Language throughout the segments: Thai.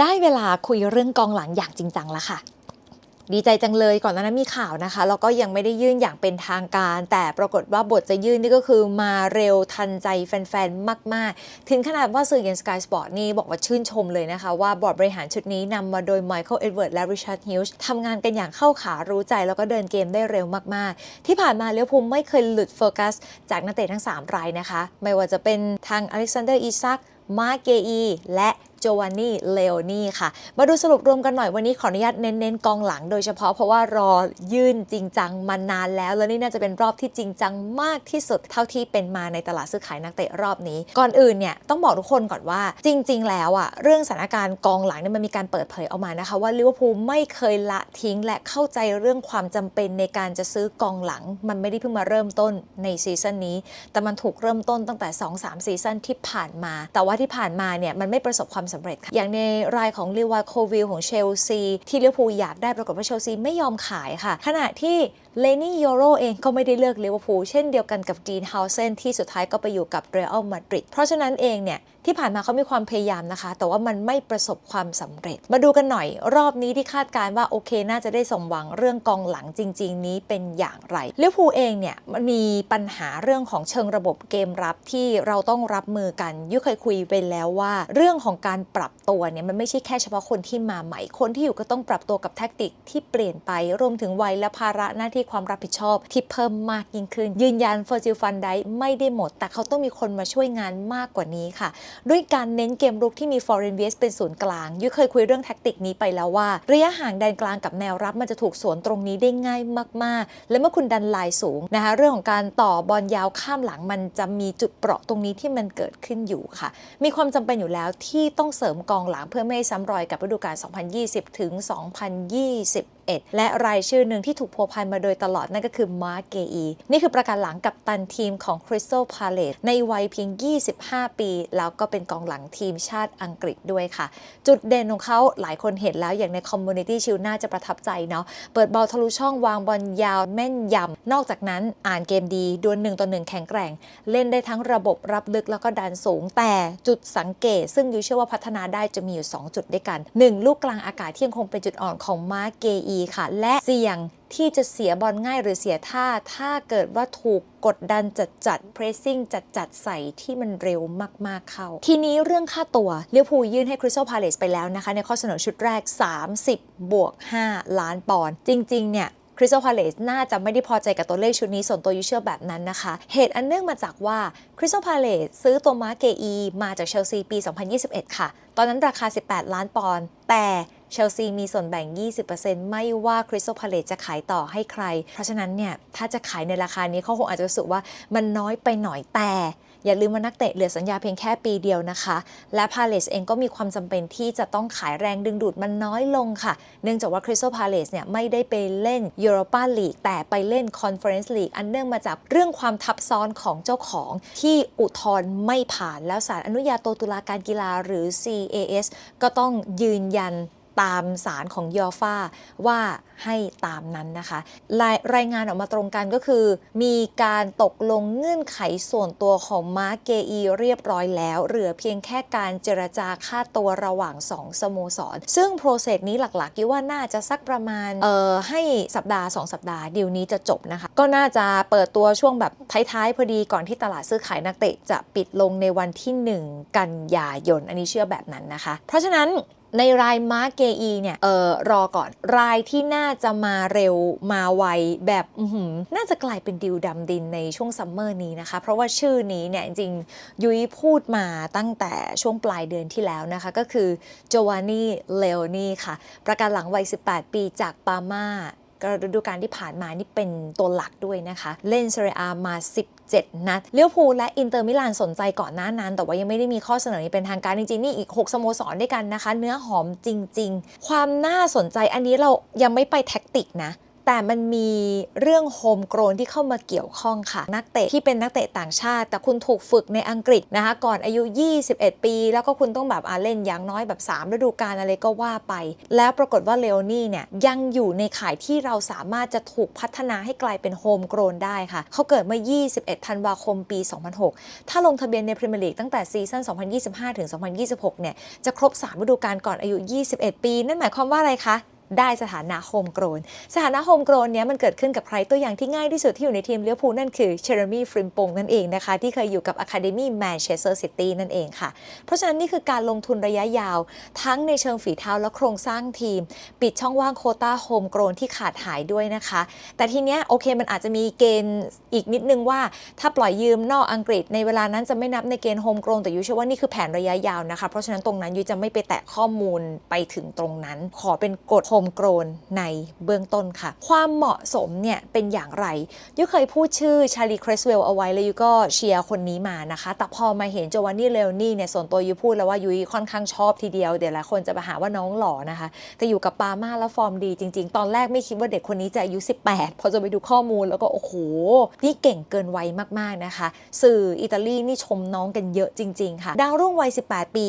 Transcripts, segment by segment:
ได้เวลาคุยเรื่องกองหลังอย่างจริงจังแล้วค่ะ ดีใจจังเลยก่อนหน้านั้นมีข่าวนะคะ แล้วก็ยังไม่ได้ยื่นอย่างเป็นทางการ แต่ปรากฏว่าบทจะยื่นนี่ก็คือมาเร็วทันใจแฟนๆ มาก ๆ ถึงขนาดว่าสื่ออย่าง Sky Sport นี่บอกว่าชื่นชมเลยนะคะ ว่าบอร์ดบริหารชุดนี้นำมาโดย Michael Edwards และ Richard Hughes ทำงานกันอย่างเข้าขารู้ใจแล้วก็เดินเกมได้เร็วมากๆ ที่ผ่านมาเลี้ยวภูมิไม่เคยหลุดโฟกัสจากนักเตะทั้ง3รายนะคะ ไม่ว่าจะเป็นทางอเล็กซานเดอร์อีซักมาเกอีและโจวานนี่ เลโอนี่ค่ะ มาดูสรุปรวมกันหน่อยวันนี้ขออนุญาตเน้นๆกองหลังโดยเฉพาะเพราะว่ารอยื่นจริงจังมานานแล้ว แล้วนี่น่าจะเป็นรอบที่จริงจังมากที่สุดเท่าที่เป็นมาในตลาดซื้อขายนักเตะรอบนี้ ก่อนอื่นเนี่ยต้องบอกทุกคนก่อนว่าจริง ๆ แล้วอะเรื่องสถานการณ์กองหลังเนี่ยมันมีการเปิดเผยออกมานะคะ ว่าลิเวอร์พูลไม่เคยละทิ้งและเข้าใจเรื่องความจำเป็นในการจะซื้อกองหลัง มันไม่ได้เพิ่งมาเริ่มต้นในซีซั่นนี้ แต่มันถูกเริ่มต้นตั้งแต่ 2-3ซีซั่นที่ผ่านมา แต่ว่าที่ผ่านมาเนี่ยมันไม่ประสบความสำเร็จค่ะอย่างในรายของลิวาโควิลของเชลซี ที่ลิเวอร์พูลอยากได้ปรากฏว่าเชลซีไม่ยอมขายค่ะ ขณะที่เลนี่โยโรเองก็ไม่ได้เลือกลิเวอร์พูลเช่นเดียวกันกับดีนเฮาเซนที่สุดท้ายก็ไปอยู่กับเรอัลมาดริดเพราะฉะนั้นเองเนี่ย ที่ผ่านมาเขามีความพยายามนะคะ แต่ว่ามันไม่ประสบความสำเร็จ มาดูกันหน่อย รอบนี้ที่คาดการณ์ว่าโอเคน่าจะได้สมหวังเรื่องกองหลังจริง ๆ นี้เป็นอย่างไรลิเวอร์พูเองเนี่ยมันมีปัญหาเรื่องของเชิงระบบเกมรับที่เราต้องรับมือกันยุเคยคุยไปแล้วว่า เรื่องของการปรับตัวเนี่ยมันไม่ใช่แค่เฉพาะคนที่มาใหม่คนที่อยู่ก็ต้องปรับตัวกับแทคติกที่เปลี่ยนไปรวมถึงวัยและภาระหน้าที่ความรับผิดชอบที่เพิ่มมากยิ่งขึ้น ยืนยันเฟอร์จิลฟันไดไม่ได้หมด แต่เขาต้องมีคนมาช่วยงานมากกว่านี้ค่ะด้วยการเน้นเกมรุกที่มีฟอร์เรนเวสเป็นศูนย์กลาง ยุ้ยเคยคุยเรื่องแท็กติกนี้ไปแล้วว่า ระยะห่างแดนกลางกับแนวรับมันจะถูกสวนตรงนี้ได้ง่ายมาก ๆ และเมื่อคุณดันลายสูงนะคะเรื่องของการต่อบอลยาวข้ามหลังมันจะมีจุดเปราะตรงนี้ที่มันเกิดขึ้นอยู่ค่ะ มีความจำเป็นอยู่แล้วที่ต้องเสริมกองหลังเพื่อไม่ให้ซ้ำรอยกับฤดูกาล 2020 ถึง 2021 และรายชื่อหนึ่งที่ถูกพัวพันมาโดยตลอดนั่นก็คือมาร์เกอี นี่คือประการหลังกับตันทีมของ Crystal Palace ในวัยเพียง 25 ปี แล้วก็เป็นกองหลังทีมชาติอังกฤษด้วยค่ะ จุดเด่นของเขาหลายคนเห็นแล้วอย่างใน Community Shield น่าจะประทับใจเนาะเปิดบอลทะลุช่องวางบอลยาวแม่นยำ นอกจากนั้นอ่านเกมดีดวลหนึ่งต่อหนึ่งแข็งแกร่ง เล่นได้ทั้งระบบรับลึกแล้วก็ดันสูง แต่จุดสังเกต ซึ่งยูเชื่อว่าพัฒนาได้จะมีอยู่ 2 จุดด้วยกัน 1. ลูกกลางอากาศที่ยังคงเป็นจุดอ่อนของมาร์เกอีค่ะ และเสี่ยงที่จะเสียบอลง่ายหรือเสียท่า ถ้าเกิดว่าถูกกดดันจัดจัดๆ pressing จัดจัดใส่ที่มันเร็วมากๆเข้า ทีนี้เรื่องค่าตัวเลี้ยวภูยื่นให้ Crystal Palace ไปแล้วนะคะ ในข้อเสนอชุดแรก 30 บวก 5 ล้านปอนด์จริง ๆ เนี่ยคริสตัลพาเลสน่าจะไม่ได้พอใจกับตัวเลขชุดนี้ส่วนตัวยูเชื่อแบบนั้นนะคะ เหตุอันเนื่องมาจากว่าคริสตัลพาเลสซื้อตัวมาเกอีมาจากเชลซีปี 2021 ค่ะ ตอนนั้นราคา 18 ล้านปอนด์แต่ เชลซีมีส่วนแบ่ง 20%ไม่ว่าคริสตัลพาเลสจะขายต่อให้ใคร เพราะฉะนั้นเนี่ย ถ้าจะขายในราคานี้เขาคงอาจจะรู้สึกว่ามันน้อยไปหน่อยแต่อย่าลืมว่านักเตะเหลือสัญญาเพียงแค่ปีเดียวนะคะ และพาเลสเองก็มีความจำเป็นที่จะต้องขายแรงดึงดูดมันน้อยลงค่ะ เนื่องจากว่าคริสตัลพาเลสเนี่ยไม่ได้ไปเล่นยูโรปาลีกแต่ไปเล่นคอนเฟอเรนซ์ลีกอันเนื่องมาจากเรื่องความทับซ้อนของเจ้าของที่อุทธรณ์ไม่ผ่านแล้วศาลอนุญาโตตุลาการกีฬาหรือ CAS ก็ต้องยืนยัน ตามสารของยอฟ้าว่าให้ตามนั้นนะคะรายรายงานออกมาตรงกันก็คือ มีการตกลงเงื่อนไขส่วนตัวของมาร์เกอีเรียบร้อยแล้ว เหลือเพียงแค่การเจรจาค่าตัวระหว่าง 2 สโมสร ซึ่งโปรเซสนี้หลักๆคิดว่าน่าจะสักประมาณเอ่อให้สัปดาห์ 2 สัปดาห์ดีลนี้จะจบนะคะ ก็น่าจะเปิดตัวช่วงแบบท้ายๆพอดีก่อนที่ตลาดซื้อขายนักเตะจะปิดลงในวันที่ 1 กันยายน อันนี้เชื่อแบบนั้นนะคะ เพราะฉะนั้น ในรายมาร์เกอีเนี่ยเออรอก่อน รายที่น่าจะมาเร็วมาไวแบบอื้อหือน่าจะกลายเป็นดิวดำดินในช่วงซัมเมอร์นี้นะคะ เพราะว่าชื่อนี้เนี่ยจริงๆยุ้ยพูดมาตั้งแต่ช่วงปลายเดือนที่แล้วนะคะ ก็คือโจวานนี่เลโอนี่ค่ะ ประกันหลังวัย 18 ปีจากปาม่าก็ฤดูกาลที่ผ่านมานี่เป็นตัวหลักด้วยนะคะ เล่นเซเรียอามา 7 นัดเลี้ยวภูลและอินเตอร์มิลานสนใจก่อนหน้านั้น แต่ว่ายังไม่ได้มีข้อเสนอนี้เป็นทางการจริงๆนี่อีก 6 สโมสรด้วยกันนะคะ เนื้อหอมจริง ๆ ความน่าสนใจอันนี้เรายังไม่ไปแท็กติกนะ แต่มันมีเรื่องโฮมโกรนที่เข้ามาเกี่ยวข้องค่ะ นักเตะที่เป็นนักเตะต่างชาติ แต่คุณถูกฝึกในอังกฤษนะคะก่อนอายุ 21 ปี แล้วก็คุณต้องแบบอาเล่นอย่างน้อยแบบ 3 ฤดูกาลอะไรก็ว่าไป แล้วปรากฏว่าเลโอนี่เนี่ยยังอยู่ในข่ายที่เราสามารถจะถูกพัฒนาให้กลายเป็นโฮมโกรนได้ค่ะ เขาเกิดเมื่อ 21 ธันวาคมปี 2006 ถ้าลงทะเบียนในพรีเมียร์ลีกตั้งแต่ซีซั่น 2025 ถึง 2026 เนี่ยจะครบ 3 ฤดูกาลก่อนอายุ 21 ปี นั่นหมายความว่าอะไรคะ ได้สถานะโฮมโกรน สถานะโฮมโกรนเนี้ยมันเกิดขึ้นกับใครตัวอย่างที่ง่ายที่สุดที่อยู่ในทีมเลี้ยวภูนั่นคือเชอร์มี่ฟริมปงนั่นเองนะคะ ที่เคยอยู่กับ Academy Manchester City นั่นเองค่ะ เพราะฉะนั้นนี่คือการลงทุนระยะยาว ทั้งในเชิงฝีเท้าและโครงสร้างทีม ปิดช่องว่างโคต้าโฮมโกรนที่ขาดหายด้วยนะคะ แต่ทีเนี้ยโอเคมันอาจจะมีเกณฑ์อีกนิดนึงว่า ถ้าปล่อยยืมนอกอังกฤษ ในเวลานั้นจะไม่นับในเกณฑ์โฮมโกรนแต่ยูเชื่อว่านี่คือแผนระยะยาวนะคะเพราะฉะนั้นตรงนั้นยูจะไม่ไปแตะข้อมูลไปถึงตรงนั้น ขอเป็นกฎโฮมโกรนในเบื้องต้นค่ะ ความเหมาะสมเนี่ยเป็นอย่างไรยูเคยพูดชื่อชาลีคริสเวลเอาไว้แล้วยูก็เชียร์คนนี้มานะคะ แต่พอมาเห็นโจวานนี่เลโอนี่เนี่ยส่วนตัวยูพูดแล้วว่ายูค่อนข้างชอบทีเดียว เดี๋ยวหลายคนจะมาหาว่าน้องหล่อนะคะ แต่อยู่กับปามาแล้วฟอร์มดีจริง ๆ ตอนแรกไม่คิดว่าเด็กคนนี้จะอายุ 18 พอจะไปดูข้อมูลแล้วก็โอ้โห นี่เก่งเกินวัยมากๆนะคะ สื่ออิตาลีนี่ชมน้องกันเยอะจริง ๆ ค่ะ ดาวรุ่งวัย 18 ปี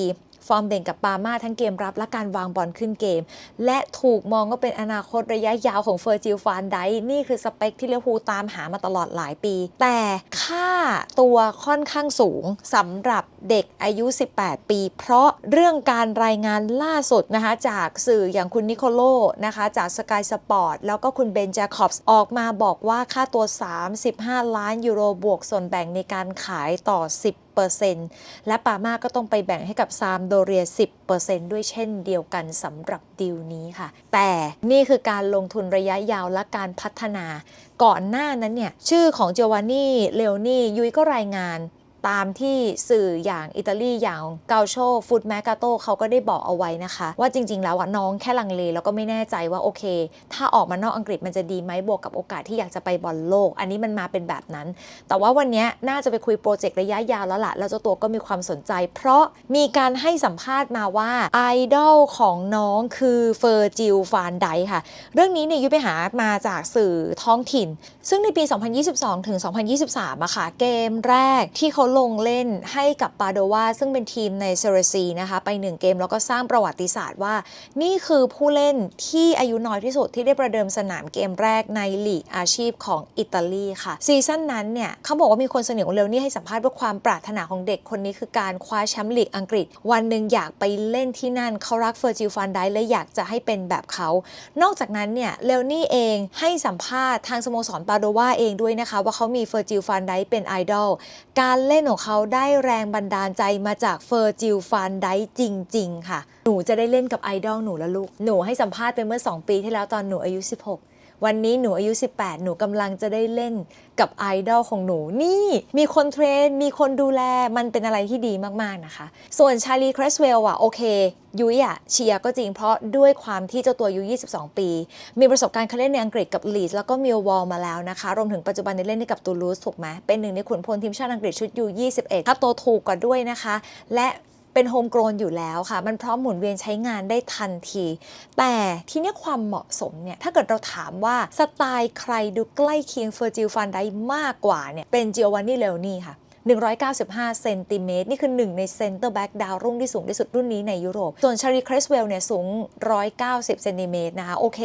ฟอร์มเด่นกับปาม่าทั้งเกมรับและการวางบอลขึ้นเกม และถูกมองว่าเป็นอนาคตระยะยาวของเฟอร์จิลฟานไดนี่คือสเปคที่เลวูตามหามาตลอดหลายปี แต่ค่าตัวค่อนข้างสูงสำหรับเด็กอายุ 18 ปี เพราะเรื่องการรายงานล่าสุดนะคะจากสื่ออย่างคุณนิโคโลนะคะจากสกายสปอร์ตแล้วก็คุณเบนจาคอบส์ออกมาบอกว่าค่าตัว 35 ล้านยูโรบวกส่วนแบ่งในการขายต่อ 10 และปาม่าก็ต้องไปแบ่งให้กับซามโดเรีย 10%ด้วยเช่นเดียวกันสำหรับดีลนี้ค่ะ แต่นี่คือการลงทุนระยะยาวและการพัฒนา ก่อนหน้านั้นเนี่ยชื่อของเจวานนี่เลโอนี่ยุ้ยก็รายงาน ตามที่สื่ออย่างอิตาลีอย่างเกาโชฟุตแมกาโตเขาก็ได้บอกเอาไว้นะคะ ว่าจริง ๆ แล้วอะน้องแค่ลังเลแล้วก็ไม่แน่ใจว่าโอเค ถ้าออกมานอกอังกฤษมันจะดีไหมบวกกับโอกาสที่อยากจะไปบอลโลก อันนี้มันมาเป็นแบบนั้น แต่ว่าวันนี้น่าจะไปคุยโปรเจกต์ระยะยาวแล้วล่ะแล้วเจ้าตัวก็มีความสนใจ เพราะมีการให้สัมภาษณ์มาว่าไอดอลของน้องคือเฟอร์จิลฟานไดค่ะ เรื่องนี้เนี่ยยุ้ยไปหามาจากสื่อท้องถิ่น ซึ่งในปี 2022 ถึง 2023อะค่ะเกมแรกที่เขาลงเล่นให้กับปาโดวาซึ่งเป็นทีมในเซเรซีนะคะ ไป1เกมแล้วก็สร้างประวัติศาสตร์ว่า นี่คือผู้เล่นที่อายุน้อยที่สุดที่ได้ประเดิมสนามเกมแรกในลีกอาชีพของอิตาลีค่ะ ซีซั่นนั้นเนี่ยเขาบอกว่ามีคนเสนอของเลวนี่ให้สัมภาษณ์ว่าความปรารถนาของเด็กคนนี้คือการคว้าแชมป์ลีกอังกฤษ วันหนึ่งอยากไปเล่นที่นั่นเขารักเฟอร์จิลฟันไดและอยากจะให้เป็นแบบเขา นอกจากนั้นเนี่ยเลวนี่เองให้สัมภาษณ์ทางสโมสรปาโดวาเองด้วยนะคะ ว่าเขามีเฟอร์จิลฟันไดเป็นไอดอลการเล่นของเขาได้แรงบันดาลใจมาจากเฟอร์จิลฟันไดจริง ๆ ค่ะ หนูจะได้เล่นกับไอดอลหนูแล้วลูก หนูให้สัมภาษณ์ไปเมื่อ 2 ปีที่แล้วตอนหนูอายุ 16 วันนี้หนูอายุ 18 หนูกำลังจะได้เล่นกับไอดอลของหนู นี่มีคนเทรน มีคนดูแล มันเป็นอะไรที่ดีมาก ๆ นะคะ ส่วนชาลีครสเวลอะโอเค ยุ้ยอะเชียร์ก็จริงเพราะด้วยความที่เจ้าตัวอายุ 22 ปี มีประสบการณ์การเล่นในอังกฤษกับลีดแล้วก็มิลวอลมาแล้วนะคะ รวมถึงปัจจุบันในเล่นให้กับตูลูสถูกไหมเป็นหนึ่งในขุนพลทีมชาติอังกฤษชุดยู21ถ้าโตวถูกกว่าด้วยนะคะ และ เป็นโฮมโกรนอยู่แล้วค่ะ มันพร้อมหมุนเวียนใช้งานได้ทันที แต่ที่นี้ความเหมาะสมเนี่ย ถ้าเกิดเราถามว่าสไตล์ใครดูใกล้เคียงเฟอร์จิลฟันได้มากกว่าเนี่ย เป็นจิโอวานนี่เลโอนี่ค่ะ 195 เซนติเมตรนี่คือหนึ่งในเซนเตอร์แบ็กดาวรุ่งที่สูงที่สุดรุ่นนี้ในยุโรป ส่วนชารีคริสเวลเนี่ยสูง 190 เซนติเมตรนะคะ โอเค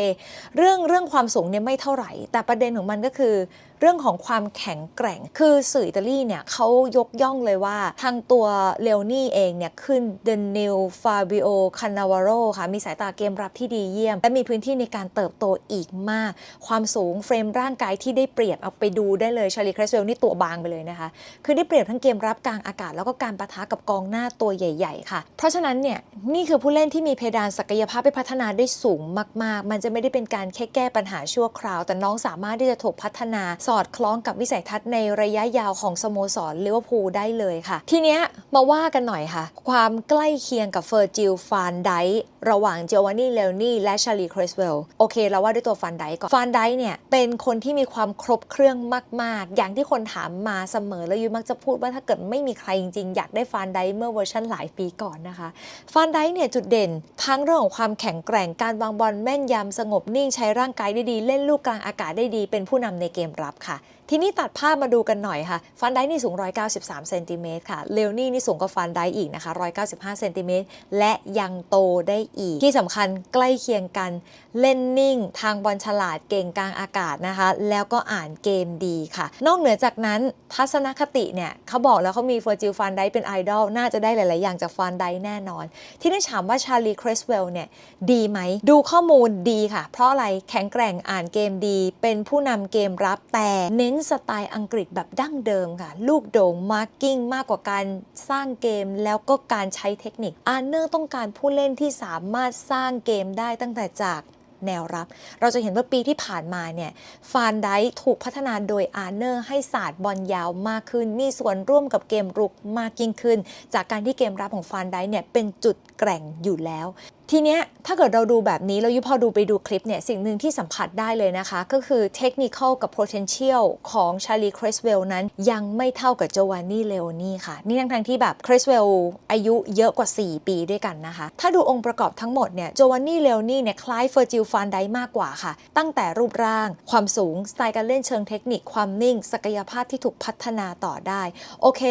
เรื่องเรื่องความสูงเนี่ยไม่เท่าไหร่ แต่ประเด็นของมันก็คือเรื่องของความแข็งแกร่ง คือสื่ออิตาลีเนี่ยเขายกย่องเลยว่า ทางตัวเลโอนี่เองเนี่ยขึ้นเดนนิลฟาบิโอคานาวาโรค่ะมีสายตาเกมรับที่ดีเยี่ยม และมีพื้นที่ในการเติบโตอีกมาก ความสูงเฟรมร่างกายที่ได้เปรียบเอาไปดูได้เลยชาลีคริสเวลนี่ตัวบางไปเลยนะคะ คือได้เปรียบทั้งเกมรับกลางอากาศ แล้วก็การปะทะกับกองหน้าตัวใหญ่ ๆ ค่ะ เพราะฉะนั้นเนี่ยนี่คือผู้เล่นที่มีเพดานศักยภาพไปพัฒนาได้สูงมาก ๆ มันจะไม่ได้เป็นการแค่แก้ปัญหาชั่วคราว แต่น้องสามารถที่จะถูกพัฒนาสอดคล้องกับวิสัยทัศน์ในระยะยาวของสโมสรลิเวอร์พูลได้เลยค่ะ ทีเนี้ยมาว่ากันหน่อยค่ะ ความใกล้เคียงกับเฟอร์จิลฟานไดระหว่างเจวานี่เลโอนี่และชาลีคริสเวลโอเคเราว่าด้วยตัวฟานไดก่อนฟานไดเนี่ยเป็นคนที่มีความครบเครื่องมาก ๆ อย่างที่คนถามมาเสมอแล้วยุ้ยมักจะจะพูดว่าถ้าเกิดไม่มีใครจริงๆ อยากได้ฟานไดเมื่อเวอร์ชันหลายปีก่อนนะคะฟานไดเนี่ยจุดเด่น ทั้งเรื่องของความแข็งแกร่งการวางบอลแม่นยำสงบนิ่งใช้ร่างกายได้ดีเล่นลูกกลางอากาศได้ดี เป็นผู้นำในเกมรับค่ะทีนี้ตัดภาพมาดูกันหน่อยค่ะ ฟันไดนี่สูง 193 เซนติเมตรค่ะ เลวนี่นี่สูงกว่าฟันไดอีกนะคะ 195 เซนติเมตร และยังโตได้อีก ที่สำคัญใกล้เคียงกัน เล่นนิ่ง ทางบอลฉลาดเก่งกลางอากาศนะคะ แล้วก็อ่านเกมดีค่ะ นอกเหนือจากนั้นทัศนคติเนี่ยเขาบอกแล้วเขามีเฟอร์จิลฟันไดเป็นไอดอลน่าจะได้หลาย ๆ อย่างจากฟันไดแน่นอน ที่ได้ถามว่าชาลีคริสเวลเนี่ยดีไหม ดูข้อมูลดีค่ะ เพราะอะไรแข็งแกร่งอ่านเกมดี เป็นผู้นำเกมรับแต่เน้นสไตล์อังกฤษแบบดั้งเดิมค่ะ ลูกโด่งมาร์กิ้งมากกว่าการสร้างเกมแล้วก็การใช้เทคนิคอาร์เนอร์ต้องการผู้เล่นที่สามารถสร้างเกมได้ตั้งแต่จาก แนวรับ เราจะเห็นว่าปีที่ผ่านมาเนี่ยฟานไดถูกพัฒนาโดยอาร์เนอร์ ให้ศาสตร์บอลยาวมากขึ้น มีส่วนร่วมกับเกมรุกมากยิ่งขึ้น จากการที่เกมรับของฟานไดเนี่ยเป็นจุดแกร่งอยู่แล้วทีเนี้ยถ้าเกิดเราดูแบบนี้ แล้วยุพอดูไปดูคลิปเนี่ย สิ่งหนึ่งที่สัมผัสได้เลยนะคะ ก็คือเทคนิคกับ potential ของชาลีคริสเวลนั้นยังไม่เท่ากับโจวานนี่เลโอนี่ค่ะ นี่ทั้งทงๆที่แบบคริสเวลอายุเยอะกว่า 4 ปีด้วยกันนะคะ ถ้าดูองค์ประกอบทั้งหมดเนี่ยโจวานนี่เลโอนี่เนี่ยคล้ายเฟอร์จิลฟานไดมากกว่าค่ะ ตั้งแต่รูปร่าง ความสูง สไตล์การเล่นเชิงเทคนิคความนิ่ง ศักยภาพที่ถูกพัฒนาต่อได้โอเค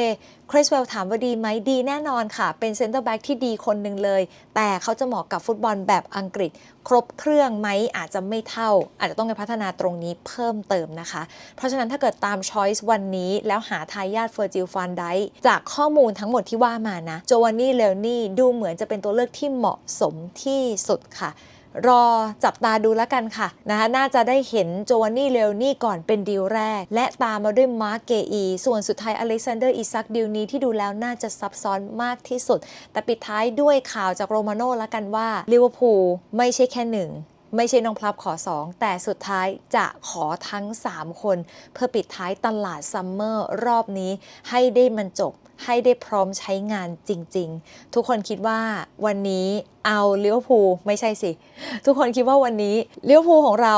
คริสเวลถามว่าดีไหมดีแน่นอนค่ะ เป็นเซนเตอร์แบ็กที่ดีคนหนึ่งเลย แต่เขาจะเหมาะกับฟุตบอลแบบอังกฤษ ครบเครื่องไหมอาจจะไม่เท่า อาจจะต้องไปพัฒนาตรงนี้เพิ่มเติมนะคะ เพราะฉะนั้นถ้าเกิดตามช้อยส์วันนี้ แล้วหาทายาทเฟอร์จิลฟันไดจากข้อมูลทั้งหมดที่ว่ามานะโจวานนี่เลวนี่ดูเหมือนจะเป็นตัวเลือกที่เหมาะสมที่สุดค่ะ รอจับตาดูแล้วกันค่ะนะคะน่าจะได้เห็นโจวานนี่เลวนี่ก่อนเป็นดีลแรก และตามมาด้วยมาร์กเกอี ส่วนสุดท้ายอเล็กซานเดอร์อิซักดีลนี้ที่ดูแล้วน่าจะซับซ้อนมากที่สุด แต่ปิดท้ายด้วยข่าวจากโรมาโน่แล้วกันว่าลิเวอร์พูลไม่ใช่แค่หนึ่งไม่ใช่น้องพลับขอ 2 แต่สุดท้ายจะขอทั้ง 3 คน เพื่อปิดท้ายตลาดซัมเมอร์รอบนี้ให้ได้มันจบ ให้ได้พร้อมใช้งานจริง ๆ ทุกคนคิดว่าวันนี้เอาเลี้ยวภูไม่ใช่สิ ทุกคนคิดว่าวันนี้เลี้ยวภูของเรา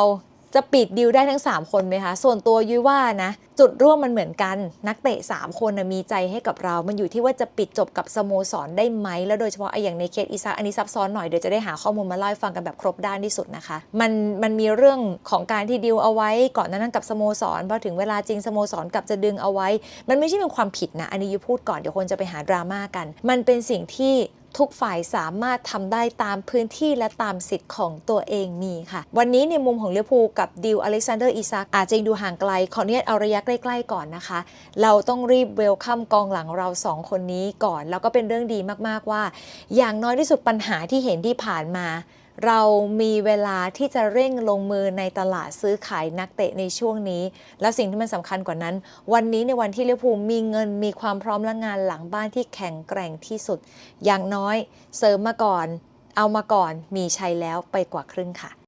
จะปิดดีลได้ทั้ง 3 คนไหมคะ ส่วนตัวยุ้ยว่านะ จุดร่วมมันเหมือนกันนักเตะ 3 คนนะมีใจให้กับเรา มันอยู่ที่ว่าจะปิดจบกับสโมสรได้ไหม แล้วโดยเฉพาะไอ้อย่างในเคสอีซักอันนี้ซับซ้อนหน่อยเดี๋ยวจะได้หาข้อมูลมาเล่าให้ฟังกันแบบครบด้านที่สุดนะคะ มันมันมีเรื่องของการที่ดีลเอาไว้ก่อนนั้นกับสโมสรพอถึงเวลาจริงสโมสรกับจะดึงเอาไว้ มันไม่ใช่เป็นความผิดนะอันนี้ยุ้ยพูดก่อนเดี๋ยวคนจะไปหาดราม่ากัน มันเป็นสิ่งที่ ทุกฝ่ายสามารถทำได้ตามพื้นที่และตามสิทธิ์ของตัวเองมีค่ะ วันนี้ในมุมของลิเวพูกับดิวอเล็กซานเดอร์อิซักอาจจะยังดูห่างไกล ขออนุญาตเอาระยะใกล้ๆก่อนนะคะ เราต้องรีบเวลคัมกองหลังเราสองคนนี้ก่อน แล้วก็เป็นเรื่องดีมากๆว่า อย่างน้อยที่สุดปัญหาที่เห็นที่ผ่านมา เรามีเวลาที่จะเร่งลงมือในตลาดซื้อขายนักเตะในช่วงนี้ แล้วสิ่งที่มันสำคัญกว่านั้น วันนี้ในวันที่ลิเวอร์พูลมีเงินมีความพร้อมและงานหลังบ้านที่แข็งแกร่งที่สุด อย่างน้อยเสริมมาก่อน เอามาก่อนมีชัยแล้วไปกว่าครึ่งค่ะ